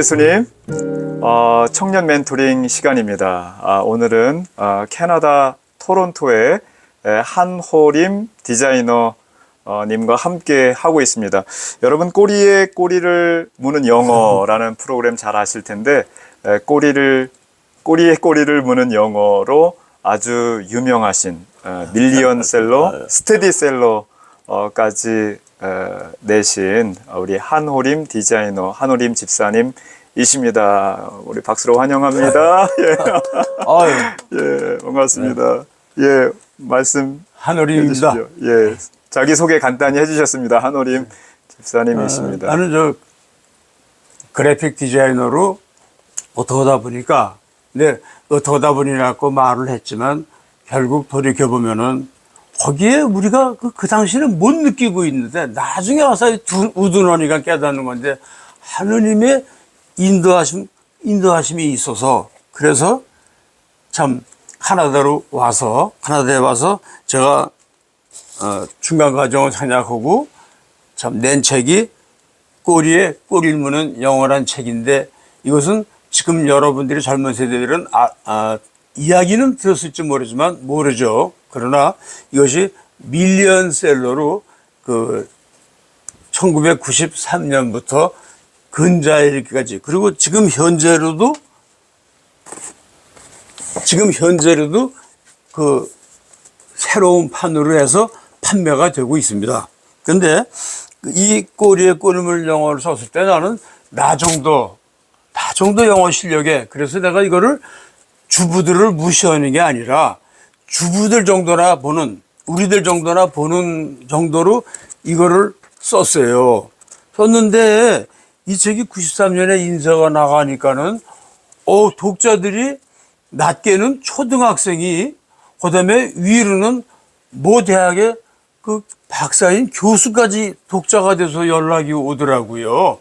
예수님, 어, 청년 멘토링 시간입니다. 아, 오늘은 아, 캐나다 토론토의 에, 한호림 디자이너 어, 님과 함께 하고 있습니다. 여러분 꼬리에 꼬리를 무는 영어라는 프로그램 잘 아실 텐데 에, 꼬리를 꼬리에 꼬리를 무는 영어로 아주 유명하신 어, 밀리언셀러, 스테디셀러까지 어, 내신 우리 한호림 디자이너, 한호림 집사님 이십니다. 우리 박수로 환영합니다. 예, 아유, 예, 반갑습니다. 예, 말씀. 해주시죠. 예, 자기 소개 간단히 해주셨습니다. 한호림 집사님이십니다. 아, 나는 저 그래픽 디자이너로 어떻게 하다 보니까, 근데 어떻게 하다 보니라고 말을 했지만 결국 돌이켜 보면은 거기에 우리가 그, 그 당시에는 못 느끼고 있는데 나중에 와서 두, 우둔하니까 깨닫는 건데 하느님의 인도하심 인도하심이 있어서 그래서 참 카나다로 와서 카나다에 와서 제가 어, 중간 과정을 생략하고 참 낸 책이 꼬리에 꼬리를 무는 영원한 책인데 이것은 지금 여러분들이 젊은 세대들은 아, 아, 이야기는 들었을지 모르지만 모르죠. 그러나 이것이 밀리언셀러로 그 1993년부터 근자에 이르기까지 그리고 지금 현재로도 지금 현재로도 그 새로운 판으로 해서 판매가 되고 있습니다. 근데 이 꼬리에 꼬리물 영어를 썼을 때 나는 나 정도, 나 정도 영어 실력에 그래서 내가 이거를 주부들을 무시하는 게 아니라 주부들 정도나 보는, 우리들 정도나 보는 정도로 이거를 썼어요. 썼는데 이 책이 93년에 인쇄가 나가니까는 어, 독자들이 낮게는 초등학생이 그다음에 위로는 모 대학의 그 박사인 교수까지 독자가 돼서 연락이 오더라고요.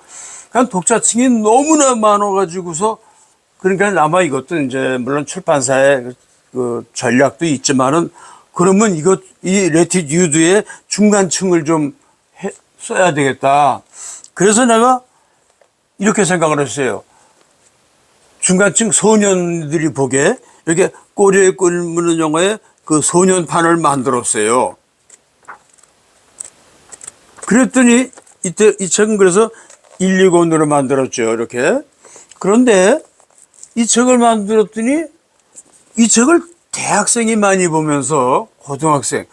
그냥 독자층이 너무나 많아가지고서 그러니까 아마 이것도 이제 물론 출판사의 그 전략도 있지만은 그러면 이것 이 레티듀드의 중간층을 좀 해, 써야 되겠다. 그래서 내가 이렇게 생각을 했어요. 중간층 소년들이 보게 이렇게 꼬리에 꼬리 무는 영화에 그 소년판을 만들었어요. 그랬더니 이때 이 책은 그래서 1, 2권으로 만들었죠. 이렇게. 그런데 이 책을 만들었더니 이 책을 대학생이 많이 보면서 고등학생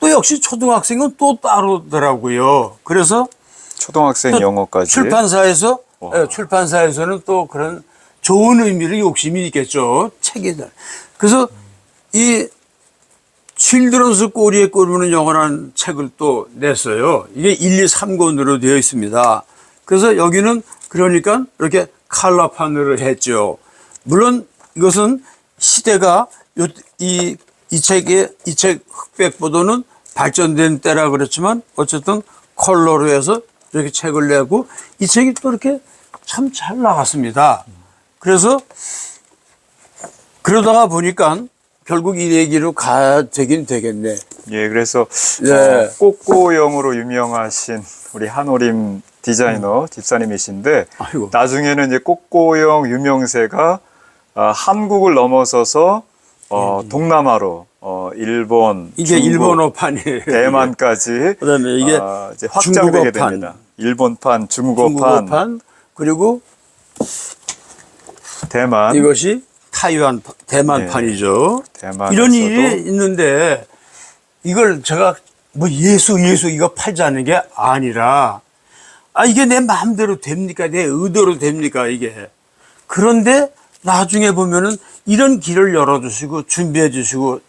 또 역시 초등학생은 또 따로더라고요. 그래서 초등학생 또 영어까지. 출판사에서 와. 예, 출판사에서는 또 그런 좋은 의미로 욕심이 있겠죠. 책에 대한. 그래서 이 칠드런스 꼬리에 꼬리는 영어라는 책을 또 냈어요. 이게 1, 2, 3권으로 되어 있습니다. 그래서 여기는 그러니까 이렇게 칼라판으로 했죠. 물론 이것은 시대가 요, 이, 이 책의, 이 책 흑백보도는 발전된 때라 그렇지만 어쨌든 컬러로 해서 이렇게 책을 내고 이 책이 또 이렇게 참 잘 나갔습니다. 그래서 그러다가 보니까 결국 이 얘기로 가야 되긴 되겠네. 예, 그래서 예. 어, 꼬꼬영으로 유명하신 우리 한호림 디자이너 집사님이신데 아이고. 나중에는 이제 꼬꼬영 유명세가 어, 한국을 넘어서서 어, 동남아로 어, 일본, 이게 중국, 일본어판이에요. 대만까지 그다음에 이게 어, 이제 확장되게 중국어판. 됩니다. 일본판, 중국어판, 중국어판 그리고 대만, 이것이 타이완 대만판이죠. 네. 대만에서도. 이런 일이 있는데 이걸 제가 뭐 예수 예수 이거 팔자는 게 아니라 아 이게 내 마음대로 됩니까 내 의도로 됩니까 이게 그런데 나중에 보면은 이런 길을 열어주시고 준비해 주시고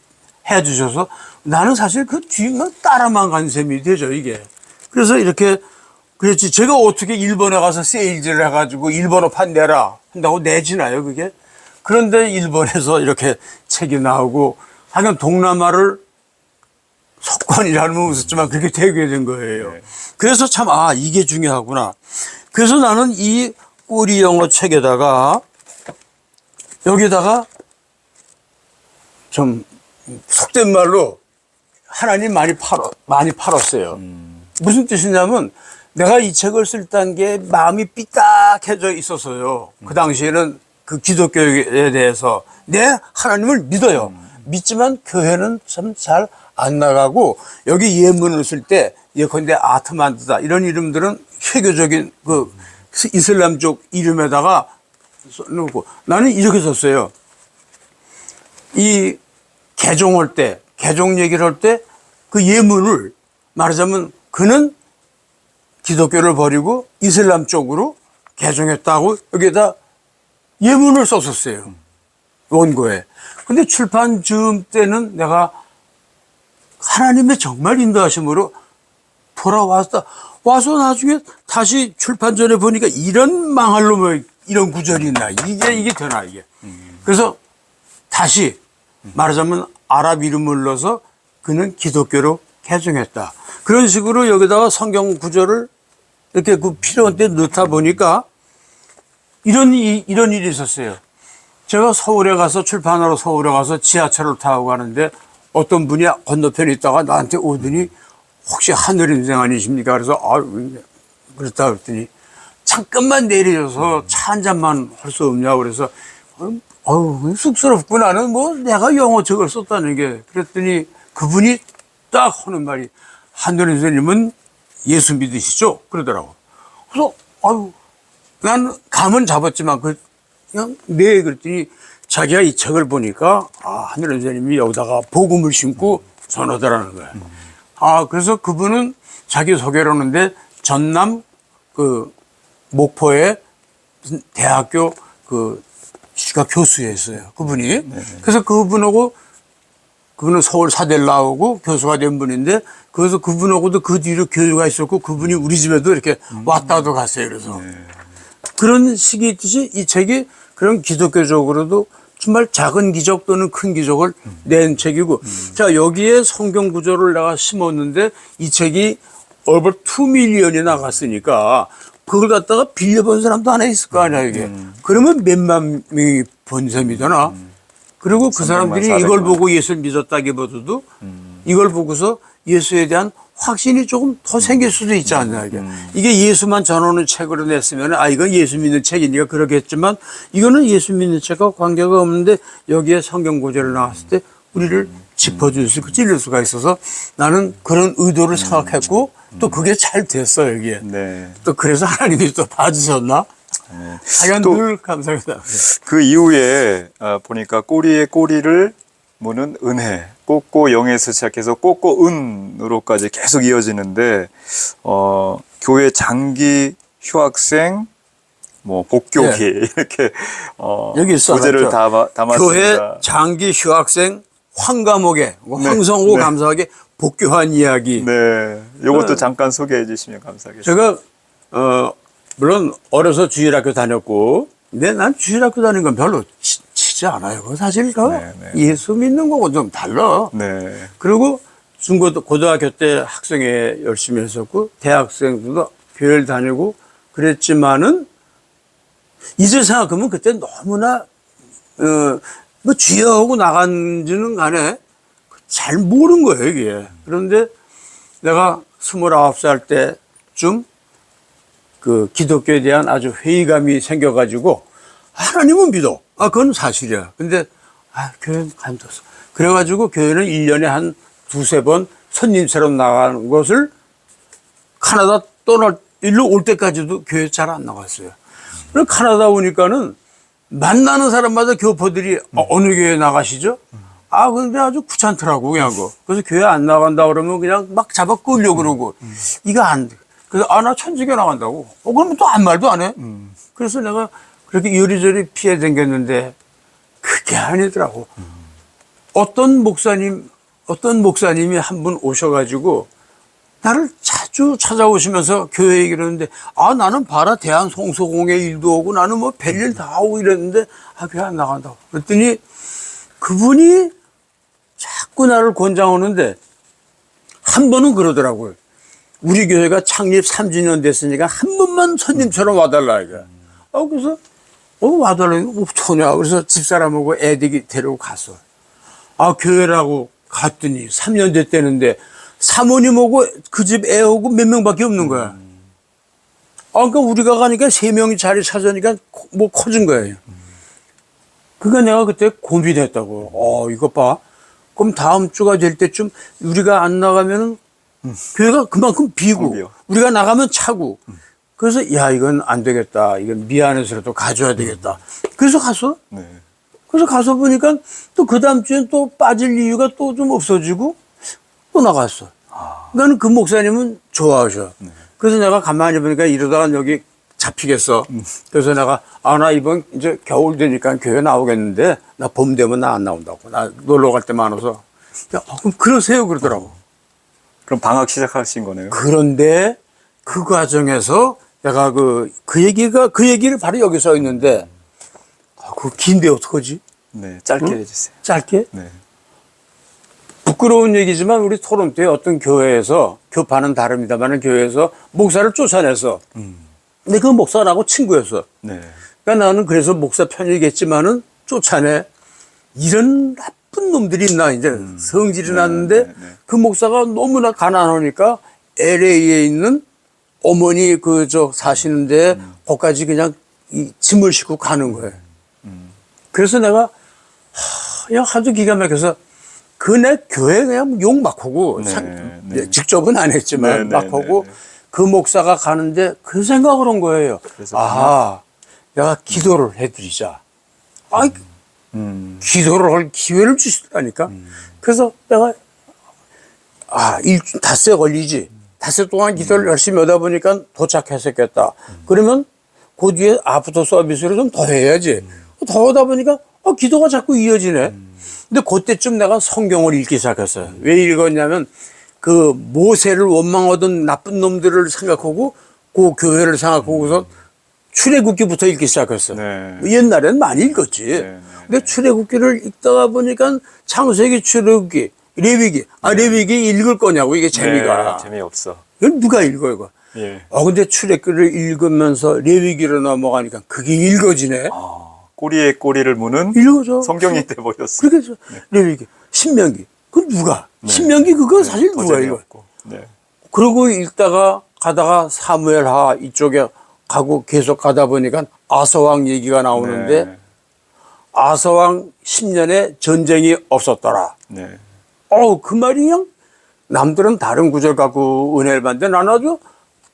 해 주셔서 나는 사실 그 뒤만 따라만 간 셈이 되죠 이게 그래서 이렇게 그렇지 제가 어떻게 일본에 가서 세일즈를 해가지고 일본어판 내라 한다고 내지나요 그게 그런데 일본에서 이렇게 책이 나오고 하여간 동남아를 석권이라는 건 웃었지만 그렇게 되게 된 거예요. 네. 그래서 참, 아, 이게 중요하구나. 그래서 나는 이 꼬리 영어 책에다가 여기다가 좀 속된 말로 하나님 많이 팔어, 많이 팔았어요. 무슨 뜻이냐면 내가 이 책을 쓸다는 게 마음이 삐딱해져 있었어요. 그 당시에는 그 기독교에 대해서 내 하나님을 믿어요. 믿지만 교회는 참 잘 안 나가고 여기 예문을 쓸 때 예컨대 아트만드다 이런 이름들은 회교적인 그 이슬람 쪽 이름에다가 써놓고 나는 이렇게 썼어요. 이 개종할 때, 개종 얘기를 할 때 그 예문을 말하자면 그는 기독교를 버리고 이슬람 쪽으로 개종했다고 여기다 예문을 썼었어요. 원고에. 근데 출판 즈음 때는 내가 하나님의 정말 인도하심으로 돌아왔다. 와서 나중에 다시 출판 전에 보니까 이런 망할 놈의 이런 구절이 있나. 이게, 이게 되나, 이게. 그래서 다시 말하자면 아랍 이름을 넣어서 그는 기독교로 개종했다. 그런 식으로 여기다가 성경 구절을 이렇게 그 필요한 때 넣다 보니까 이런, 이, 이런 일이 있었어요. 제가 서울에 가서 출판하러 서울에 가서 지하철을 타고 가는데 어떤 분이 건너편에 있다가 나한테 오더니 혹시 하늘 인생 아니십니까? 그래서 아 그렇다 그랬더니 잠깐만 내려줘서 차 한 잔만 할 수 없냐 그래서 어우 쑥스럽고 나는 뭐 내가 영어 저걸 썼다는 게 그랬더니 그분이 딱 하는 말이 한도리 선생님은 예수 믿으시죠? 그러더라고. 그래서 아유 난 감은 잡았지만 그 그냥 네 그랬더니 자기가 이 책을 보니까 아 한도리 선생님이 여기다가 복음을 심고 전하더라는 거야. 아 그래서 그분은 자기 소개를 하는데 전남 그 목포에 대학교 그 시가 교수였어요. 그분이. 그래서 그분하고 그분은 서울 사대를 나오고 교수가 된 분인데 그래서 그분하고도 그 뒤로 교류가 있었고 그분이 우리 집에도 이렇게 왔다도 갔어요. 그래서 그런 식이 있듯이 이 책이 그런 기독교적으로도 정말 작은 기적 또는 큰 기적을 낸 책이고 자 여기에 성경 구조를 내가 심었는데 이 책이 over 2밀리언이 나갔으니까 그걸 갖다가 빌려본 사람도 하나 있을 거 아니야 이게. 그러면 몇만 명이 본 셈이 되나 그리고 그 300만, 사람들이 400만. 이걸 보고 예수를 믿었다기보다도 이걸 보고서 예수에 대한 확신이 조금 더 생길 수도 있지 않나 이게. 이게 예수만 전하는 책으로 냈으면 아 이건 예수 믿는 책이니까 그러겠지만 이거는 예수 믿는 책과 관계가 없는데 여기에 성경 구절을 나왔을 때 우리를 짚어줄 수 있고 찔릴 수가 있어서 나는 그런 의도를 생각했고 또 그게 잘 됐어 여기에 네. 또 그래서 하나님이 또 봐주셨나 하여간 또- 늘 감사합니다 그 이후에 아, 보니까 꼬리에 꼬리를 무는 은혜, 꼬꼬 영에서 시작해서 꼬꼬 은으로까지 계속 이어지는데 어, 교회 장기 휴학생 뭐 복교기 이렇게 어, 네. 여기 있어 놨죠. 담아, 담았습니다. 교회 장기 휴학생 뭐 네, 황성호 네. 감사하게 복교한 이야기 네, 이것도 어. 잠깐 소개해 주시면 감사하겠습니다. 제가 어 물론 어려서 주일학교 다녔고 근데 난 주일학교 다닌 건 별로 치, 지 않아요. 사실 그 네, 네. 예수 믿는 거고 좀 달라. 네, 그리고 중고 고등학교 때 학생회 열심히 했었고 대학생들도 교회를 다니고 그랬지만은 이제 생각하면 그때 너무나 어뭐 쥐어하고 나간지는 간에 잘 모르는 거예요 이게 그런데 내가 스물아홉 살 때쯤 그 기독교에 대한 아주 회의감이 생겨가지고 하나님은 믿어. 아, 그건 사실이야. 근데, 아, 교회는 관뒀어. 그래가지고 교회는 일년에 한 두세 번 손님처럼 나가는 것을 카나다 떠날, 일로 올 때까지도 교회 잘 안 나갔어요. 그래서 카나다 오니까는 만나는 사람마다 교포들이 어, 어느 교회 나가시죠? 아, 근데 아주 귀찮더라고, 그냥 그. 그래서 교회 안 나간다 그러면 그냥 막 잡아 끌려 그러고. 이거 안 돼. 그래서 아, 나 천주교 나간다고. 어, 그러면 또 아무 말도 안 해. 그래서 내가 그렇게 요리조리 피해 댕겼는데 그게 아니더라고. 어떤 목사님, 어떤 목사님이 한 분 오셔가지고 나를 자주 찾아오시면서 교회 얘기를 하는데 아 나는 봐라 대한 송소공회 일도 오고 나는 뭐 별일 다 하고 이랬는데 아 교회 안 나간다고 그랬더니 그분이 자꾸 나를 권장하는데 한 번은 그러더라고요 우리 교회가 창립 3주년 됐으니까 한 번만 손님처럼 와달라 이거 아 그래서 어 와달라고 어쩌냐 그래서 집사람하고 애들이 데리고 갔어 아, 교회라고 갔더니 3년 됐다는데 사모님하고 그 집 애하고 몇 명밖에 없는 거야. 아, 그러니까 우리가 가니까 세 명이 자리 찾으니까 코- 뭐 커진 거예요. 그러니까 내가 그때 고민했다고. 어, 이것 봐. 그럼 다음 주가 될 때쯤 우리가 안 나가면은 교회가 그만큼 비고 텅 비어. 우리가 나가면 차고. 그래서 야, 이건 안 되겠다. 이건 미안해서라도 가져야 되겠다. 그래서 가서 네. 그래서 가서 보니까 또 그 다음 주엔 또 빠질 이유가 또 좀 없어지고 또 나갔어. 나는 그 목사님은 좋아하셔. 그래서 내가 가만히 보니까 이러다가 여기 잡히겠어. 그래서 내가 아 나 이번 이제 겨울 되니까 교회 나오겠는데 나 봄 되면 나 안 나온다고. 나 놀러 갈때 많아서. 야, 아, 그럼 그러세요 그러더라고. 그럼 방학 시작하신 거네요. 그런데 그 과정에서 내가 그, 그 얘기가 그 얘기를 바로 여기 써 있는데 아, 그 긴데 어떡하지? 네, 짧게 응? 해주세요. 짧게? 네. 부끄러운 얘기지만 우리 토론토의 어떤 교회에서 교파는 다릅니다만 교회에서 목사를 쫓아내서 근데 그 목사라고 친구였어. 네. 그러니까 나는 그래서 목사 편이겠지만은 쫓아내 이런 나쁜 놈들이 있나 이제 성질이 났는데 네, 네. 그 목사가 너무나 가난하니까 LA에 있는 어머니 그 저 사시는데 거기까지 그냥 이 짐을 싣고 가는 거예요. 그래서 내가 하, 그냥 하도 기가 막혀서 그내 교회 그냥 욕 막 하고 네, 상- 네. 직접은 안 했지만 네, 네, 막 하고 네, 네. 그 목사가 가는데 그 생각을 한 거예요. 아, 내가 기도를 해드리자. 아, 음. 기도를 할 기회를 주시다니까. 그래서 내가 아, 일 닷새 걸리지. 닷새 동안 기도를 열심히 하다 보니까 도착했었겠다. 그러면 그 뒤에 아프터 서비스를 좀 더 해야지. 더 하다 보니까 어, 기도가 자꾸 이어지네. 근데 그때쯤 내가 성경을 읽기 시작했어요. 왜 읽었냐면 그 모세를 원망하던 나쁜 놈들을 생각하고 그 교회를 생각하고서 출애굽기부터 읽기 시작했어. 네. 옛날엔 많이 읽었지. 네. 근데 출애굽기를 읽다가 보니까 창세기, 출애굽기, 레위기. 아 레위기 읽을 거냐고 이게 재미가. 네, 재미없어. 이걸 누가 읽어 이거? 예. 아 근데 출애굽기를 읽으면서 레위기로 넘어가니까 그게 읽어지네. 아, 꼬리에 꼬리를 무는 읽어져. 성경이 돼 버렸어. 그렇게 해서 레위기, 신명기. 그 누가? 신명기 그거 사실 더 누가? 재미없고. 네. 그러고 읽다가 가다가 사무엘하 이쪽에 가고 계속 가다 보니까 아서왕 얘기가 나오는데 네. 아서왕 10년에 전쟁이 없었더라. 네. 어우, 그 말이 그냥 남들은 다른 구절 갖고 은혜를 받는데 나는 아주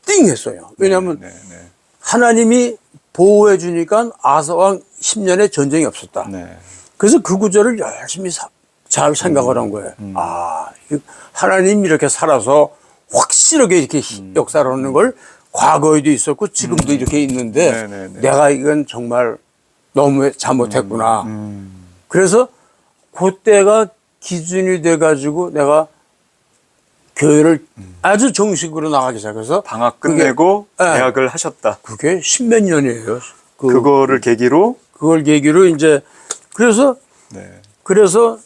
띵 했어요. 왜냐하면 네, 네. 하나님이 보호해 주니까 아서왕 10년에 전쟁이 없었다. 네. 그래서 그 구절을 열심히 사- 잘 생각을 한 거예요. 음. 아, 이 하나님 이렇게 살아서 확실하게 이렇게 히- 음. 역사를 하는 걸 과거에도 있었고 지금도 이렇게 있는데 네, 네, 네. 내가 이건 정말 너무 잘못했구나. 음. 그래서 그때가 기준이 돼가지고 내가 교회를 아주 정식으로 나가기 시작해서 방학 그게- 끝내고 네. 대학을 하셨다. 그게 십몇 년이에요. 그, 그거를 계기로 그걸 계기로 이제 그래서 네. 그래서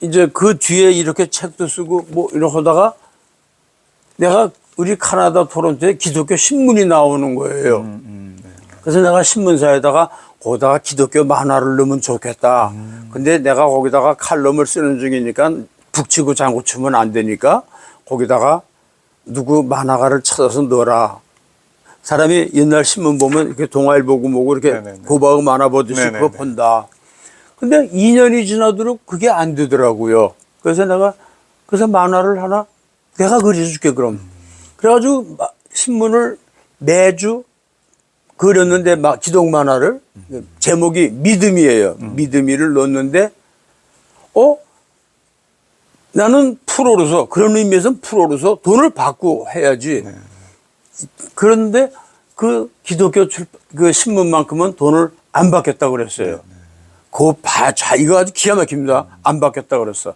이제 그 뒤에 이렇게 책도 쓰고 뭐 이렇게 하다가 내가 우리 카나다 토론토에 기독교 신문이 나오는 거예요. 음, 네. 그래서 내가 신문사에다가 거기다가 기독교 만화를 넣으면 좋겠다. 근데 내가 거기다가 칼럼을 쓰는 중이니까 북치고 장구 치면 안 되니까 거기다가 누구 만화가를 찾아서 넣어라. 사람이 옛날 신문 보면 이렇게 동아일보고 뭐고 이렇게 네네네. 고바고 만화 보듯이 네네네. 그거 본다. 근데 2년이 지나도록 그게 안 되더라고요. 그래서 내가 그래서 만화를 하나 내가 그려줄게 그럼. 그래가지고 마- 신문을 매주 그렸는데 막 기독 만화를 제목이 믿음이에요. 믿음이를 넣었는데 어 나는 프로로서 그런 의미에서 프로로서 돈을 받고 해야지. 그런데 그 기독교 출, 그 신문만큼은 돈을 안 받겠다고 그랬어요. 그거 봐, 자, 이거 아주 기가 막힙니다. 안 받겠다고 그랬어.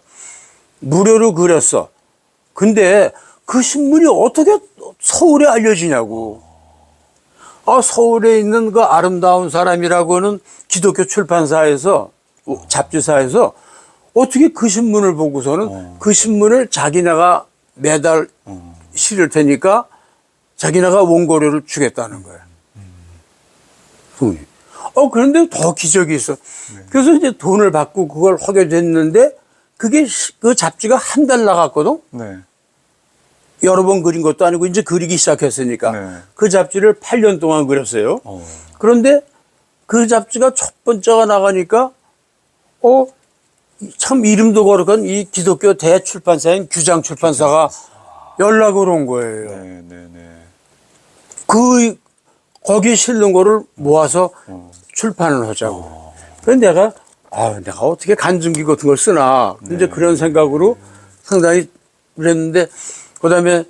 무료로 그렸어. 근데 그 신문이 어떻게 서울에 알려지냐고. 아, 서울에 있는 그 아름다운 사람이라고는 기독교 출판사에서, 잡지사에서 어떻게 그 신문을 보고서는 그 신문을 자기네가 매달 실을 테니까 자기네가 원고료를 주겠다는 거야. 돈이. 어, 그런데 더 기적이 있어. 그래서 이제 돈을 받고 그걸 하게 됐는데 그게 시- 그 잡지가 한 달 나갔거든? 네. 여러 번 그린 것도 아니고 이제 그리기 시작했으니까 네. 그 잡지를 8년 동안 그렸어요. 그런데 그 잡지가 첫 번째가 나가니까 어, 참 이름도 거룩한 이 기독교 대출판사인 규장 출판사가 연락을 온 거예요. 네, 네, 네. 그 거기 실는 거를 모아서 출판을 하자고. 그래서 내가 아, 내가 어떻게 간증기 같은 걸 쓰나. 이제 그런 생각으로 상당히 그랬는데 그 다음에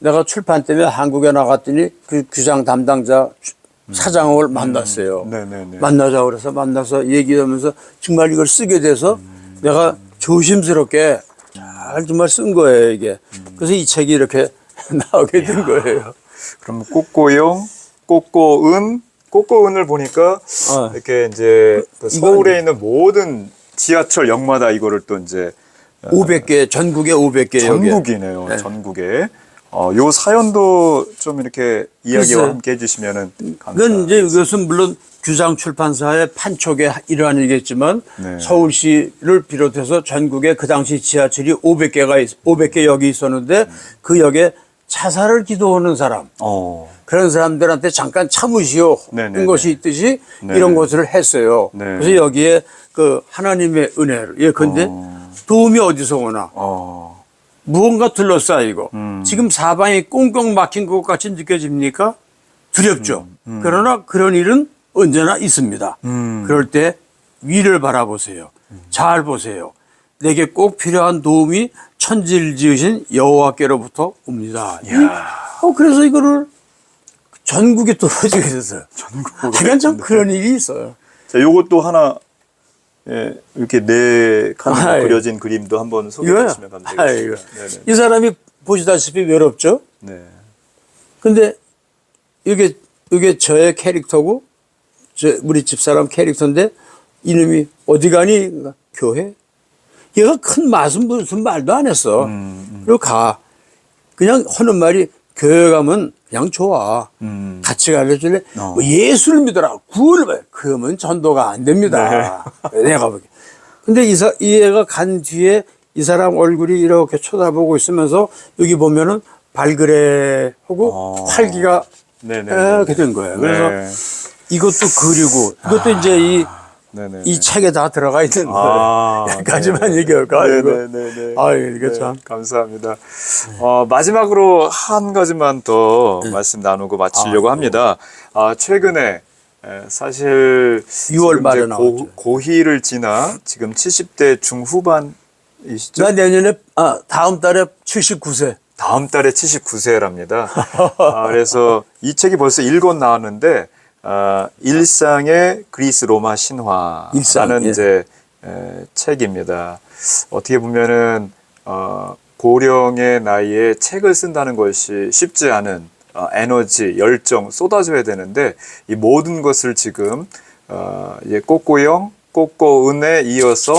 내가 출판 때문에 한국에 나갔더니 그 규장 담당자 주- 사장을 만났어요. 네, 네, 네. 만나자 그래서 만나서 얘기하면서 정말 이걸 쓰게 돼서 내가 조심스럽게 잘 정말 쓴 거예요, 이게. 그래서 이 책이 이렇게 나오게 된 거예요. 그럼 꼬꼬용, 꼬꼬은, 꼬꼬은을 보니까 어. 이렇게 이제 그 서울에 있는 모든 지하철 역마다 이거를 또 이제 500개, 전국에 500개. 전국이네요. 네. 전국에. 어, 요 사연도 좀 이렇게 이야기와 글쎄요. 함께 해주시면은 감사합니다. 이제 이것은 물론 규장 출판사의 판촉의 일환이겠지만 네. 서울시를 비롯해서 전국에 그 당시 지하철이 500개가 500개 역이 있었는데 그 역에 자살을 기도하는 사람 어, 그런 사람들한테 잠깐 참으시오 네네네. 는 것이 있듯이 네. 이런 것을 했어요. 네. 그래서 여기에 그 하나님의 은혜를 예 근데 도움이 어디서 오나 어, 무언가 둘러싸이고 음. 지금 사방이 꽁꽁 막힌 것 같이 느껴집니까? 두렵죠. 음, 그러나 그런 일은 언제나 있습니다. 음. 그럴 때 위를 바라보세요. 잘 보세요. 내게 꼭 필요한 도움이 천지를 지으신 여호와께로부터 옵니다. 이- 어, 그래서 이거를 전국에 떨어지게 됐어요. 전국에. 하여간 좀 그런 일이 있어요. 자, 요것도 하나, 예, 이렇게 네 칸으로 아이. 그려진 그림도 한번 소개해 이거요? 주시면. 감사하겠습니다. 네네. 이 사람이 보시다시피 외롭죠? 네. 근데 이게 이게 저의 캐릭터고 저 우리 집사람 캐릭터인데 이놈이 어디 가니 그러니까 교회 얘가 큰 맛은 무슨 말도 안 했어 그리고 가 그냥 하는 말이 교회 가면 그냥 좋아 음. 같이 가르칠래 어. 뭐 예수를 믿어라 구원을 받 그러면 전도가 안 됩니다 내가 보기 근데 이, 사, 이 애가 간 뒤에 이 사람 얼굴이 이렇게 쳐다보고 있으면서 여기 보면은 발그레 하고 어. 활기가 네네. 이렇게 된 거예요. 그래서 네. 이것도 그리고 이것도 이제 이, 네네. 이 책에 다 들어가 있는 아, 네. 얘기할까? 이거? 네네네. 아, 이게 참. 감사합니다. 어, 마지막으로 한 가지만 더 네. 말씀 나누고 마치려고 합니다. 아, 최근에 에, 사실 6월 지금 말에. 고, 고희를 지나 지금 70대 중후반이시죠? 나 내년에, 아, 다음 달에 79세. 다음 달에 79세랍니다. 아, 그래서 이 책이 벌써 일권 나왔는데 아, 일상의 그리스 로마 신화라는 일상, 예. 이제 에, 책입니다. 어떻게 보면은 어, 고령의 나이에 책을 쓴다는 것이 쉽지 않은 어, 에너지, 열정 쏟아져야 되는데 이 모든 것을 지금 어, 이제 꼬꼬영, 꼬꼬은에 이어서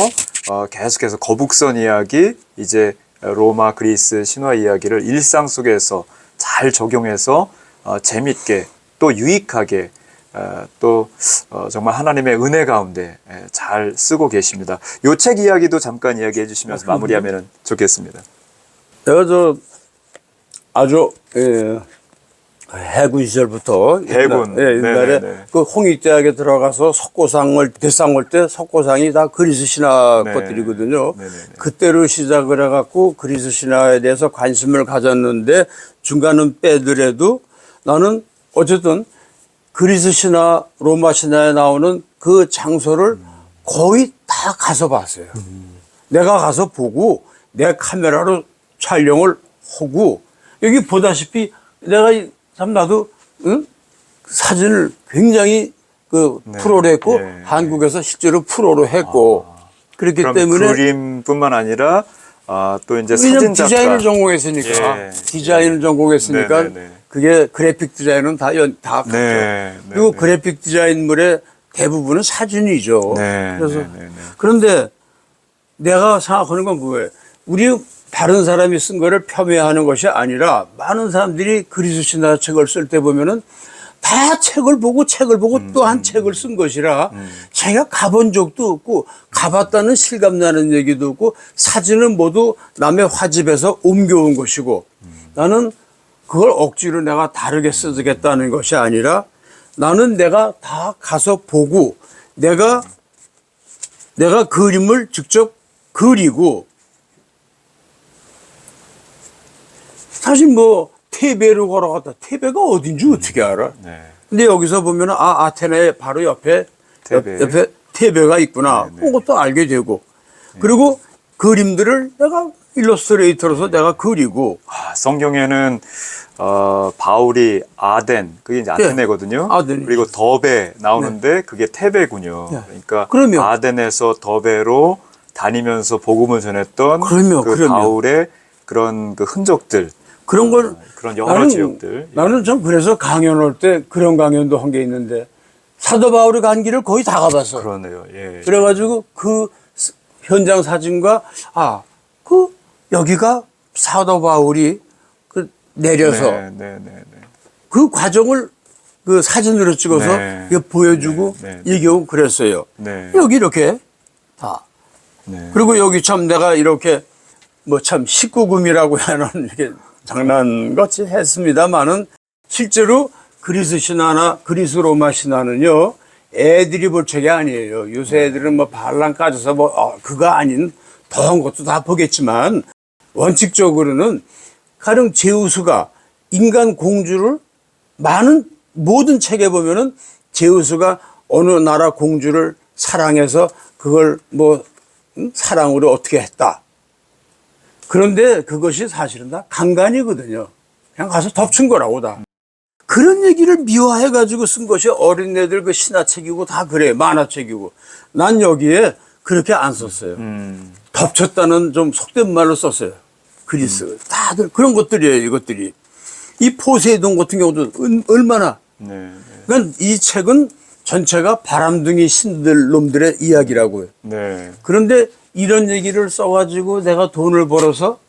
어, 계속해서 거북선 이야기, 이제 로마, 그리스 신화 이야기를 일상 속에서 잘 적용해서 어, 재밌게 또 유익하게 어, 또 어, 정말 하나님의 은혜 가운데 에, 잘 쓰고 계십니다. 요 책 이야기도 잠깐 이야기해 주시면서 마무리하면 좋겠습니다. 내가 저 아주, 예, 해군 시절부터 해군. 옛날- 예, 옛날에 네네네. 그 홍익대학에 들어가서 석고상을 대상 올 때 석고상이 다 그리스 신화 네. 것들이거든요. 네네네. 그때로 시작을 해갖고 그리스 신화에 대해서 관심을 가졌는데 중간은 빼더라도 나는 어쨌든 그리스 신화, 로마 신화에 나오는 그 장소를 거의 다 가서 봤어요. 내가 가서 보고 내 카메라로 촬영을 하고 여기 보다시피 내가 이- 참 나도 응? 사진을 굉장히 그 네. 프로로 했고 예. 한국에서 실제로 프로로 했고 그렇기 그럼 때문에 그림뿐만 아니라 아, 또 이제 사진 디자인을 전공했으니까 예. 디자인을 전공했으니까 네 네 네. 그게 그래픽 디자인은 다, 연, 다 갔죠. 네, 그리고 네네. 그래픽 디자인물의 대부분은 사진이죠. 네, 그래서 네, 네, 네. 그런데 내가 생각하는 건 그거예요. 우리 다른 사람이 쓴 거를 폄훼하는 것이 아니라 많은 사람들이 그리스 신화 책을 쓸 때 보면은 다 책을 보고 책을 보고 음, 또한 책을 쓴 것이라 자기가 가본 적도 없고 가봤다는 실감 나는 얘기도 없고 사진은 모두 남의 화집에서 옮겨온 것이고 나는 그걸 억지로 내가 다르게 쓰겠다는 것이 아니라 나는 내가 다 가서 보고 내가 내가 그림을 직접 그리고 사실 뭐 테베로 걸어갔다 테베가 어딘지 어떻게 알아? 네. 근데 여기서 보면 아 아테네 바로 옆에 테베. 옆, 에 테베가 있구나. 네, 네. 그것도 알게 되고 그리고 그림들을 내가 일러스트레이터로서 내가 그리고 아, 성경에는 어, 바울이 아덴 그게 이제 아테네거든요. 예. 아덴이죠. 그리고 더베 나오는데 그게 테베군요. 네. 그러니까 그러면- 아덴에서 더베로 다니면서 복음을 전했던 그러면, 그 그러면. 바울의 그런 그 흔적들 그런 걸 그런 여러 지역들. 나는 좀 그래서 강연할 때 그런 강연도 한 게 있는데 사도 바울이 간 길을 거의 다 가봤어. 그러네요. 예. 그래가지고 그 스- 현장 사진과 아그 여기가 사도 바울이 그 내려서 네, 네, 네, 네. 그 과정을 그 사진으로 찍어서 네. 보여주고 네, 네. 얘기하고 그랬어요. 네. 여기 이렇게 다. 네. 그리고 여기 참 내가 이렇게 뭐 참 19금이라고 하는 이렇게 장난같이 했습니다만은 실제로 그리스 신화나 그리스 로마 신화는요 애들이 볼 책이 아니에요. 요새 애들은 뭐 반랑 까져서 뭐 어, 그거 아닌 더한 것도 다 보겠지만 원칙적으로는 가령 제우스가 인간 공주를 많은 모든 책에 보면은 제우스가 어느 나라 공주를 사랑해서 그걸 뭐 음? 사랑으로 어떻게 했다. 그런데 그것이 사실은 다 강간이거든요. 그냥 가서 덮친 거라고 다. 그런 얘기를 미화해 가지고 쓴 것이 어린애들 그 신화책이고 다 그래. 만화책이고. 난 여기에 그렇게 안 썼어요. 음. 덮쳤다는 좀 속된 말로 썼어요. 그리스. 다들 그런 것들이에요, 이것들이. 이 포세이돈 같은 경우도 은- 얼마나. 네. 네. 그러니까 이 책은 전체가 바람둥이 신들 놈들의 이야기라고요. 네. 그런데 이런 얘기를 써가지고 내가 돈을 벌어서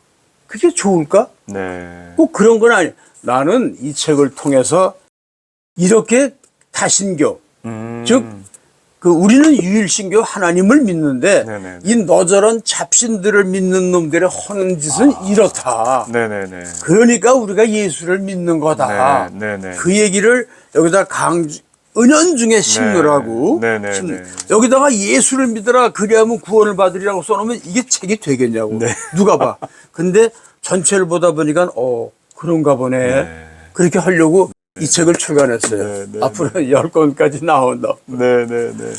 그게 좋을까? 네. 꼭 그런 건 아니에요. 나는 이 책을 통해서 이렇게 다신교, 음. 즉, 그 우리는 유일신교 하나님을 믿는데 네네네. 이 너저런 잡신들을 믿는 놈들의 하는 짓은 이렇다. 네, 네, 네. 그러니까 우리가 예수를 믿는 거다. 네, 네, 네. 그 얘기를 여기다 강조, 은연중에 심느라고. 네. 여기다가 예수를 믿으라 그리하면 구원을 받으리라고 써놓으면 이게 책이 되겠냐고. 네. 누가 봐. 근데 전체를 보다 보니까 어 그런가 보네. 네. 그렇게 하려고 이 책을 출간했어요. 앞으로 열 권까지 나온다. 네, 네, 네.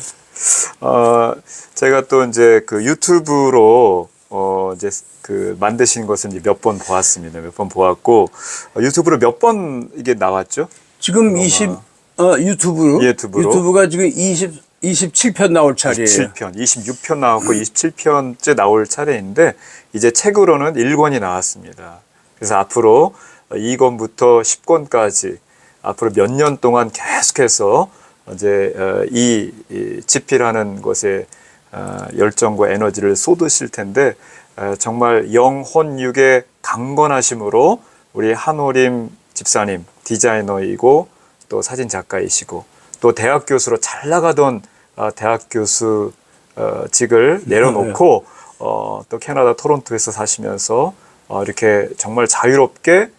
어, 제가 또 이제 그 유튜브로 어, 이제 그 만드신 이제 몇번 보았습니다. 몇 번 보았고 어, 유튜브로 몇 번 이게 나왔죠? 지금 20 어, 유튜브로 유튜브로. 유튜브가 지금 20 27편 나올 차례예요. 27편, 26편 나왔고 27편째 나올 차례인데 이제 책으로는 1권이 나왔습니다. 그래서 앞으로 2권부터 10권까지 앞으로 몇 년 동안 계속해서 이제 어, 이, 이 집필하는 것에 어, 열정과 에너지를 쏟으실 텐데 어, 정말 영혼육의 강건하심으로 우리 한호림 집사님 디자이너이고 또 사진 작가이시고 또 대학 교수로 잘 나가던 어, 대학 교수 어, 직을 내려놓고 어, 또 캐나다 토론토에서 사시면서 어, 이렇게 정말 자유롭게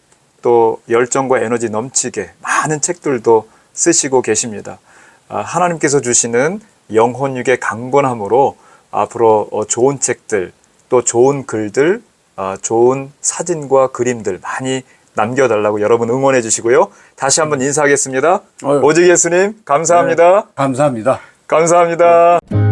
또 열정과 에너지 넘치게 많은 책들도 쓰시고 계십니다. 아, 하나님께서 주시는 영혼육의 강건함으로 앞으로 어, 좋은 책들 또 좋은 글들 아, 좋은 사진과 그림들 많이 남겨달라고 여러분 응원해 주시고요. 다시 한번 인사하겠습니다. 어휴. 오직 예수님 감사합니다. 감사합니다. 감사합니다.